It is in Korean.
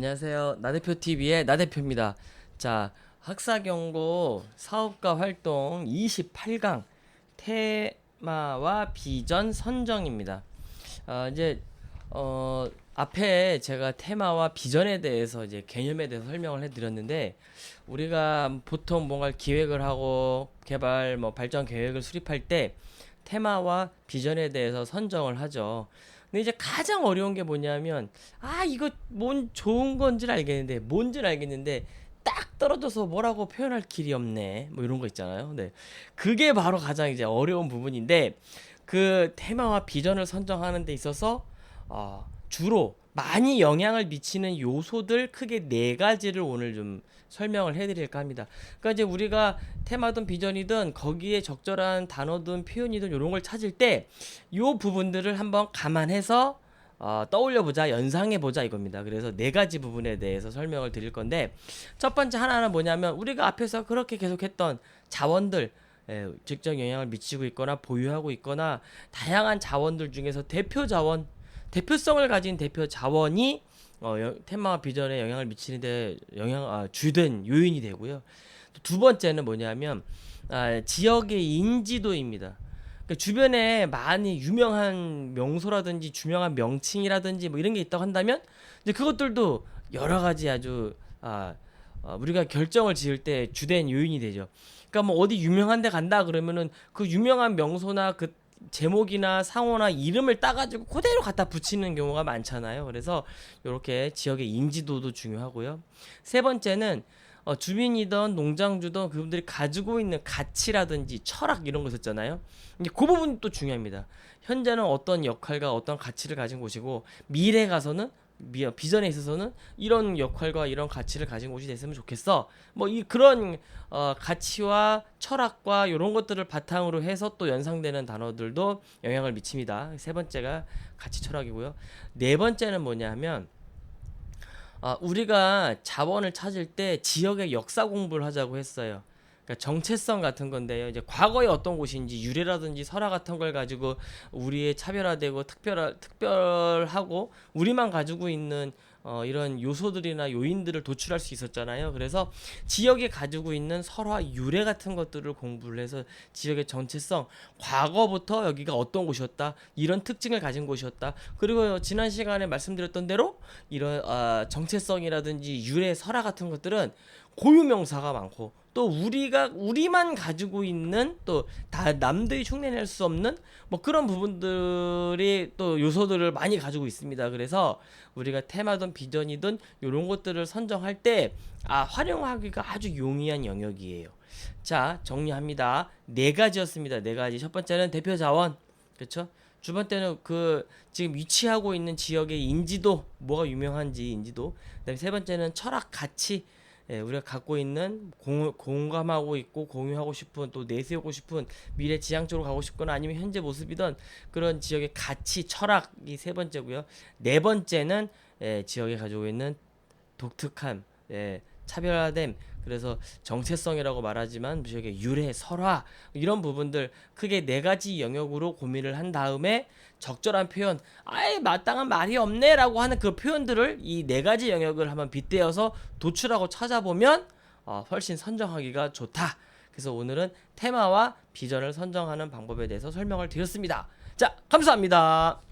안녕하세요. 나대표 TV의 나대표입니다. 자, 학사 경고 사업가 활동 28강 테마와 비전 선정입니다. 아, 이제 어 앞에 제가 테마와 비전에 대해서 이제 개념에 대해서 설명을 해드렸는데 우리가 보통 뭔가 기획을 하고 개발 뭐 발전 계획을 수립할 때 테마와 비전에 대해서 선정을 하죠. 근데 이제 가장 어려운 게 뭐냐면 아 이거 뭔 좋은 건지는 알겠는데 뭔지는 알겠는데 딱 떨어져서 뭐라고 표현할 길이 없네 뭐 이런 거 있잖아요. 네 그게 바로 가장 이제 어려운 부분인데 그 테마와 비전을 선정하는 데 있어서 어, 주로 많이 영향을 미치는 요소들 크게 네 가지를 오늘 좀 설명을 해드릴까 합니다. 그러니까 이제 우리가 테마든 비전이든 거기에 적절한 단어든 표현이든 이런 걸 찾을 때 요 부분들을 한번 감안해서 어, 떠올려 보자, 연상해 보자 이겁니다. 그래서 네 가지 부분에 대해서 설명을 드릴 건데 첫 번째 하나는 뭐냐면 우리가 앞에서 그렇게 계속했던 자원들 예, 직접 영향을 미치고 있거나 보유하고 있거나 다양한 자원들 중에서 대표 자원, 대표성을 가진 대표 자원이 어, 여- 테마와 비전에 영향을 미치는데 영향 아, 주된 요인이 되고요. 또두 번째는 뭐냐면 아, 지역의 인지도입니다. 그러니까 주변에 많이 유명한 명소라든지 유명한 명칭이라든지 뭐 이런 게 있다고 한다면 이제 그것들도 여러 가지 아주 아, 어, 우리가 결정을 지을 때 주된 요인이 되죠. 그러니까 뭐 어디 유명한 데 간다 그러면은 그 유명한 명소나 그 제목이나 상호나 이름을 따가지고 그대로 갖다 붙이는 경우가 많잖아요. 그래서 이렇게 지역의 인지도도 중요하고요. 세 번째는 어, 주민이든 농장주든 그분들이 가지고 있는 가치라든지 철학 이런 거 있었잖아요. 이제 그 부분이 또 중요합니다. 현재는 어떤 역할과 어떤 가치를 가진 곳이고 미래 가서는 미, 비전에 있어서는 이런 역할과 이런 가치를 가진 곳이 됐으면 좋겠어. 뭐 이 그런 어, 가치와 철학과 이런 것들을 바탕으로 해서 또 연상되는 단어들도 영향을 미칩니다. 세 번째가 가치 철학이고요. 네 번째는 뭐냐면 아, 우리가 자원을 찾을 때 지역의 역사 공부를 하자고 했어요. 그러니까 정체성 같은 건데요. 이제 과거에 어떤 곳인지 유래라든지 설화 같은 걸 가지고 우리의 차별화되고 특별 특별하고 우리만 가지고 있는 어, 이런 요소들이나 요인들을 도출할 수 있었잖아요. 그래서 지역이 가지고 있는 설화 유래 같은 것들을 공부를 해서 지역의 정체성, 과거부터 여기가 어떤 곳이었다, 이런 특징을 가진 곳이었다. 그리고 지난 시간에 말씀드렸던 대로 이런 아, 정체성이라든지 유래 설화 같은 것들은 고유 명사가 많고 또 우리가 우리만 가지고 있는 또 다 남들이 흉내낼 수 없는 뭐 그런 부분들이 또 요소들을 많이 가지고 있습니다. 그래서 우리가 테마든 비전이든 이런 것들을 선정할 때 아, 활용하기가 아주 용이한 영역이에요. 자, 정리합니다. 네 가지였습니다. 네 가지. 첫 번째는 대표 자원. 그렇죠? 두 번째는 그 지금 위치하고 있는 지역의 인지도, 뭐가 유명한지 인지도. 그다음에 세 번째는 철학 가치. 예, 우리가 갖고 있는 공, 공감하고 있고 공유하고 싶은 또 내세우고 싶은 미래 지향 쪽으로 가고 싶거나 아니면 현재 모습이던 그런 지역의 가치 철학이 세 번째고요. 네 번째는 예, 지역에 가지고 있는 독특함, 예, 차별화됨, 그래서 정체성이라고 말하지만 지역의 유래, 설화 이런 부분들 크게 네 가지 영역으로 고민을 한 다음에 적절한 표현, 아예 마땅한 말이 없네라고 하는 그 표현들을 이 네 가지 영역을 한번 빗대어서 도출하고 찾아보면 어, 훨씬 선정하기가 좋다. 그래서 오늘은 테마와 비전을 선정하는 방법에 대해서 설명을 드렸습니다. 자, 감사합니다.